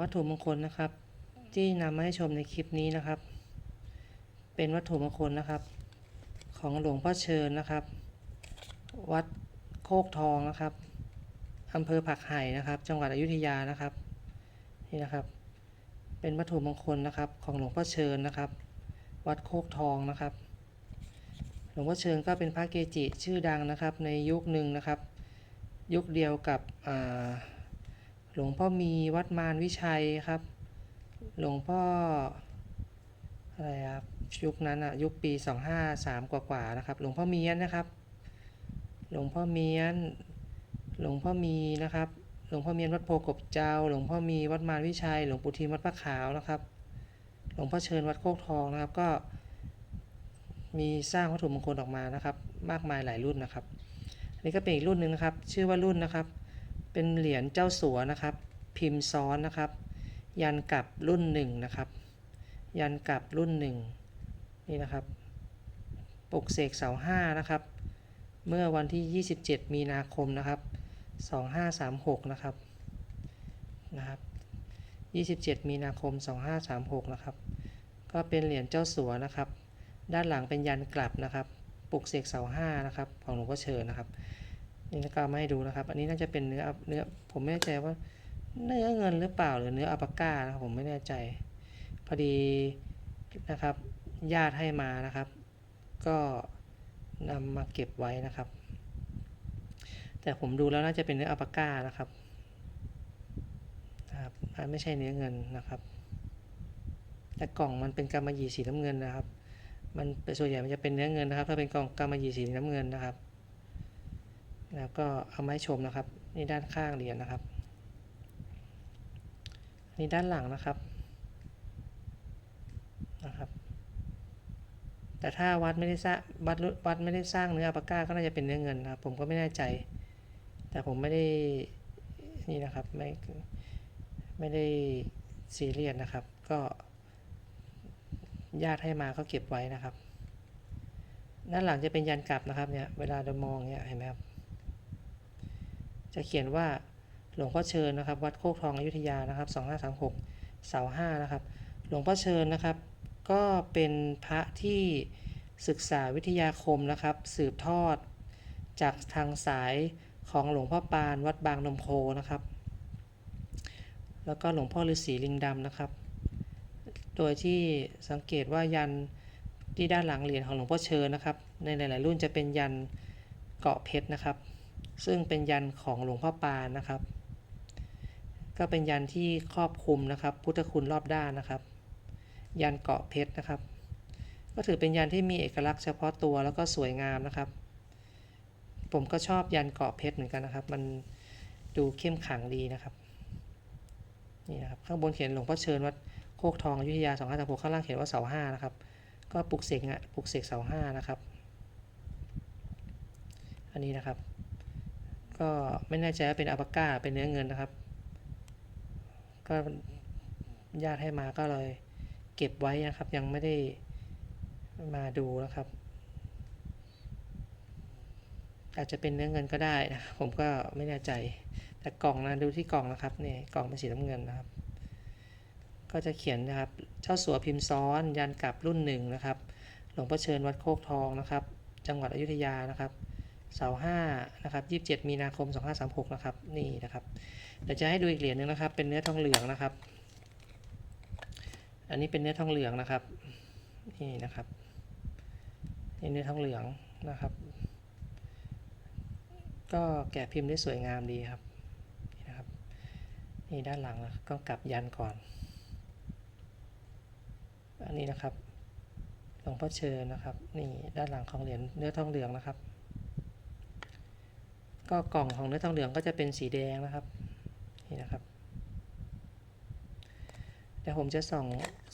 วัตถุมงคลนะครับ ที่นำมาให้ชมในคลิปนี้นะครับ เป็นวัตถุมงคลนะครับ ของหลวงพ่อเชิญนะครับ วัดโคกทองนะครับอำเภอผักไห่นะครับ จังหวัดอยุธยานะครับนี่นะครับ เป็นวัตถุมงคลนะครับ ของหลวงพ่อเชิญนะครับ วัดโคกทองนะครับ หลวงพ่อเชิญก็เป็นพระเกจิชื่อดังนะครับ ในยุคหนึ่งนะครับ ยุคเดียวกับอ่า หลวงพ่อมีวัดมารวิชัยครับ หลวงพ่ออะไรครับยุคนั้นอะยุคปี 253 กว่าๆนะครับ หลวงพ่อเมียนนะครับ หลวงพ่อเมียน หลวงพ่อมีนะครับ หลวงพ่อเมียนวัดโพกบเจ้า หลวงพ่อมีวัดมารวิชัย หลวงปู่ทีมวัดพระขาวนะครับ หลวงพ่อเชิญวัดโคกทองนะครับก็ มีสร้างวัตถุมงคลออกมานะครับ มากมายหลายรุ่นนะครับ อันนี้ก็เป็นอีกรุ่นหนึ่งนะครับ ชื่อว่ารุ่นนะครับ เป็นเหรียญเจ้าสัวนะครับ พิมพ์ซ้อนนะครับ ยันกลับรุ่นหนึ่งนะครับ ยันกลับรุ่นหนึ่งนี่นะครับปลุกเสกเสาห้านะครับ เมื่อวันที่ 27 มีนาคมนะครับ 2536 นะครับนะครับ 27 มีนาคม 2536 นะครับ ก็เป็นเหรียญเจ้าสัวนะครับ ด้านหลังเป็นยันกลับนะครับ ปลุกเสกเสาห้านะครับ ของหลวงพ่อเชิญนะครับ นี่ก็เอามาให้ดูนะครับ อันนี้น่าจะเป็นเนื้อเนื้อผมไม่แน่ใจว่า เนื้อเงินหรือเปล่าหรือเนื้ออัปก้านะครับผมไม่แน่ใจ พอดีนะครับ ญาติให้มานะครับ ก็นำมาเก็บไว้นะครับ แต่ผมดูแล้วน่าจะเป็นเนื้ออัปก้านะครับนะครับอ่าไม่ใช่เนื้อเงินนะครับ แต่กล่องมันเป็นกำมะหยี่สีน้ำเงินนะครับ มันส่วนใหญ่มันจะเป็นเนื้อเงินนะครับ ถ้าเป็นกล่องกำมะหยี่สีน้ำเงินนะครับ แล้วก็เอามาให้ชมนะครับ นี่ด้านข้างเหรียญนะครับ นี่ด้านหลังนะครับนะครับ แต่ถ้าวัดไม่ได้สร้างวัดวัดไม่ได้สร้างเนื้ออัปาก้าก็น่าจะเป็นเนื้อเงินนะครับผมก็ไม่แน่ใจ แต่ผมไม่ได้นี่นะครับไม่ไม่ได้ซีเรียสนะครับ ก็ญาติให้มาก็เก็บไว้นะครับด้านหลังจะเป็นยันกลับนะครับเนี่ย เวลาเรามองเนี่ยเห็นไหมครับ จะเขียนว่าหลวงพ่อเชิญนะครับ วัดโคกทองอยุธยานะครับ 2536 เสาห้านะครับ หลวงพ่อเชิญนะครับ ก็เป็นพระที่ศึกษาวิทยาคมนะครับ สืบทอด จากทางสายของหลวงพ่อปานวัดบางนมโคนะครับ แล้วก็หลวงพ่อฤาษีลิงดำนะครับ โดยที่สังเกตว่ายันที่ด้านหลังเหรียญของหลวงพ่อเชิญนะครับ ในหลาย ๆ รุ่นจะเป็นยันเกาะเพชรนะครับ ซึ่งเป็นยันของหลวงพ่อปานนะครับ ก็เป็นยันที่ครอบคลุมนะครับ พุทธคุณรอบด้านนะครับ ยันเกาะเพชรนะครับ ก็ถือเป็นยันที่มีเอกลักษณ์เฉพาะตัวแล้วก็สวยงามนะครับ ผมก็ชอบยันเกาะเพชรเหมือนกันนะครับ มันดูเข้มขังดีนะครับนี่นะครับข้างบนเขียนหลวงพ่อเชิญวัดโคกทองอยุธยา2536ข้างล่างเขียนว่าเสาห้านะครับ ก็ปลุกเสกอะปลุกเสกเสาห้านะครับ อันนี้นะครับ ก็ไม่แน่ใจว่าเป็นอัปก้าเป็นเนื้อเงินนะครับ ก็ญาติให้มาก็เลยเก็บไว้นะครับ ยังไม่ได้มาดูนะครับ อาจจะเป็นเนื้อเงินก็ได้นะผมก็ไม่แน่ใจแต่กล่องนะดูที่กล่องนะครับเนี่ยกล่องเป็นสีน้ำเงินนะครับ ก็จะเขียนนะครับ เจ้าสัวพิมพ์ซ้อนยันกลับรุ่นหนึ่งนะครับ หลวงพ่อเชิญวัดโคกทองนะครับ จังหวัดอยุธยานะครับ เสาห้านะครับยี่สิบเจ็ดมีนาคมสองห้าสามหกนะครับ นี่นะครับ เดี๋ยวจะให้ดูอีกเหรียญหนึงนะครับ เป็นเนื้อทองเหลืองนะครับ อันนี้เป็นเนื้อทองเหลืองนะครับ นี่นะครับนี่เนื้อทองเหลืองนะครับ ก็แกะพิมพ์ได้สวยงามดีครับนี่นะครับ นี่ด้านหลังนะก็กลับยันก่อน อันนี้นะครับหลวงพ่อเชิญนะครับ นี่ด้านหลังของเหรียญเนื้อทองเหลืองนะครับ ก็กล่องของเนื้อทองเหลืองก็จะเป็นสีแดงนะครับนี่นะครับเดี๋ยวผมจะส่อง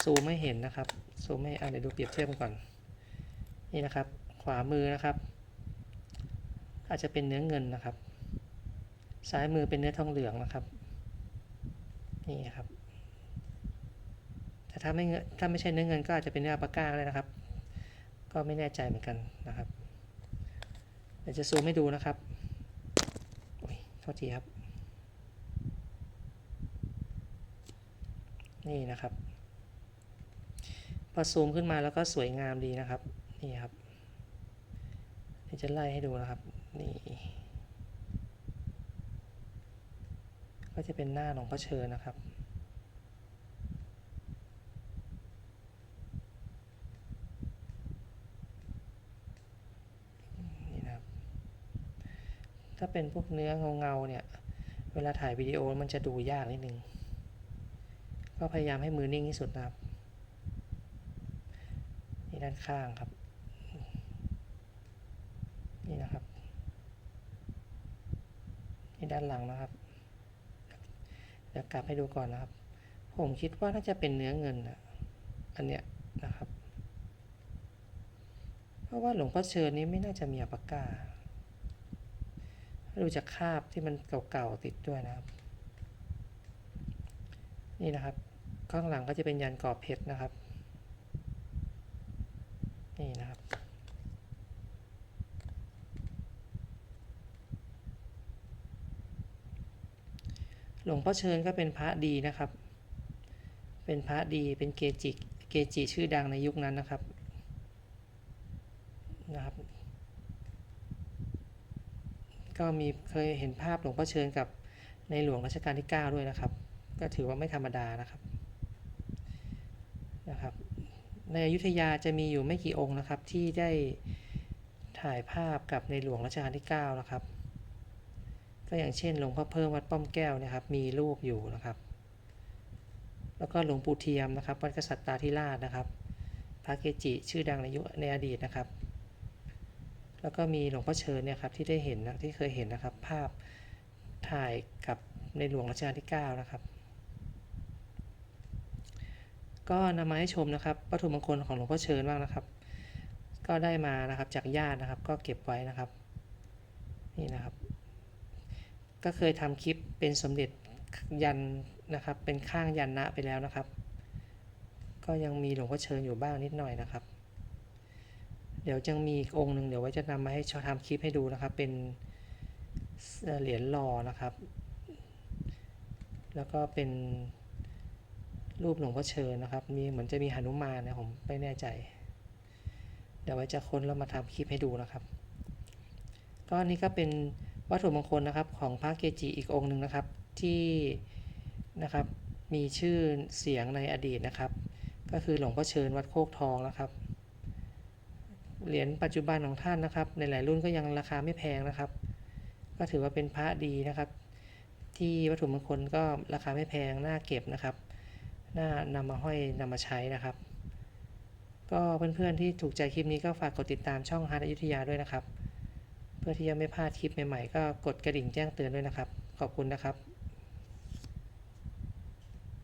ซูมให้เห็นนะครับซูมให้อะเดี๋ยวดูเปรียบเทียบก่อนนี่นะครับ ขวามือนะครับ อาจจะเป็นเนื้อเงินนะครับ ซ้ายมือเป็นเนื้อทองเหลืองนะครับนี่ครับแต่ถ้าไม่ถ้าไม่ใช่เนื้อเงินก็อาจจะเป็นเนื้ออัลปาก้าก็ได้นะครับ ก็ไม่แน่ใจเหมือนกันนะครับเดี๋ยวจะซูมให้ดูนะครับ ทษทีครับ นี่นะครับ พอซูมขึ้นมาแล้วก็สวยงามดีนะครับ นี่ครับเดี๋ยวจะไล่ให้ดูนะครับ นี่ ก็จะเป็นหน้าหลวงพระเชิญนะครับ นี่นะครับ ถ้าเป็นพวกเนื้อเงาๆเนี่ย เวลาถ่ายวิดีโอมันจะดูยากนิดนึง ก็พยายามให้มือนิ่งที่สุดนะครับ นี่ด้านข้างครับ นี่นะครับ นี่ด้านหลังนะครับ เดี๋ยวกลับให้ดูก่อนนะครับ ผมคิดว่าน่าจะเป็นเนื้อเงินนะอันเนี้ยนะครับ เพราะว่าหลวงพ่อเชิญนี้ไม่น่าจะมีอัปปากา ดูจากคาบที่มันเก่าๆติดด้วยนะครับ นี่นะครับ ข้างหลังก็จะเป็นยันกรอบเพชรนะครับ นี่นะครับหลวงพ่อเชิญก็เป็นพระดีนะครับ เป็นพระดี เป็นเกจิ เกจิชื่อดังในยุคนั้นนะครับ ก็มีเคยเห็นภาพหลวงพ่อเชิญกับในหลวงรัชกาลที่ 9 ด้วยนะครับ ก็ถือว่าไม่ธรรมดานะครับนะครับ ในอยุธยาจะมีอยู่ไม่กี่องค์นะครับ ที่ได้ถ่ายภาพกับในหลวงรัชกาลที่ 9 นะครับ ก็อย่างเช่นหลวงพ่อเพิ่มวัดป้อมแก้วนะครับ มีรูปอยู่นะครับ แล้วก็หลวงปู่เทียมนะครับวัดกษัตริย์ตาธิราชนะครับพระเกจิชื่อดังในยุคในอดีตนะครับ แล้วก็มีหลวงพ่อเชิญเนี่ยครับที่ได้เห็นนะที่เคยเห็นนะครับ ภาพถ่ายกับในหลวงรัชกาลที่ 9 นะครับ ก็นำมาให้ชมนะครับวัตถุมงคลของหลวงพ่อเชิญบ้างนะครับ ก็ได้มานะครับจากญาตินะครับ ก็เก็บไว้นะครับนี่นะครับ ก็เคยทำคลิปเป็นสมเด็จยันนะครับ เป็นข้างยันนะไปแล้วนะครับ ก็ยังมีหลวงพ่อเชิญอยู่บ้างนิดหน่อยนะครับ เดี๋ยวจะมีอีกองค์หนึ่งเดี๋ยวไว้จะนำมาให้ชอทำคลิปให้ดูนะครับ เป็นเหรียญหล่อนะครับ แล้วก็เป็นรูปหลวงพ่อเชิญนะครับ มีเหมือนจะมีหนุมานนะผมไม่แน่ใจ เดี๋ยวไว้จะค้นแล้วมาทำคลิปให้ดูนะครับ ก็อันนี้ก็เป็นวัตถุมงคลนะครับของพระเกจิอีกองค์หนึ่งนะครับที่นะครับมีชื่อเสียงในอดีตนะครับ ก็คือหลวงพ่อเชิญวัดโคกทองนะครับ เหรียญปัจจุบันของท่านนะครับ ในหลายรุ่นก็ยังราคาไม่แพงนะครับ ก็ถือว่าเป็นพระดีนะครับ ที่วัตถุมงคลก็ราคาไม่แพงน่าเก็บนะครับน่านำมาห้อยนำมาใช้นะครับ ก็เพื่อนๆที่ถูกใจคลิปนี้ก็ฝากกดติดตามช่องฮาร์ดอยุธยาด้วยนะครับ เพื่อที่จะไม่พลาดคลิปใหม่ๆ ก็กดกระดิ่งแจ้งเตือนด้วยนะครับ ขอบคุณนะครับ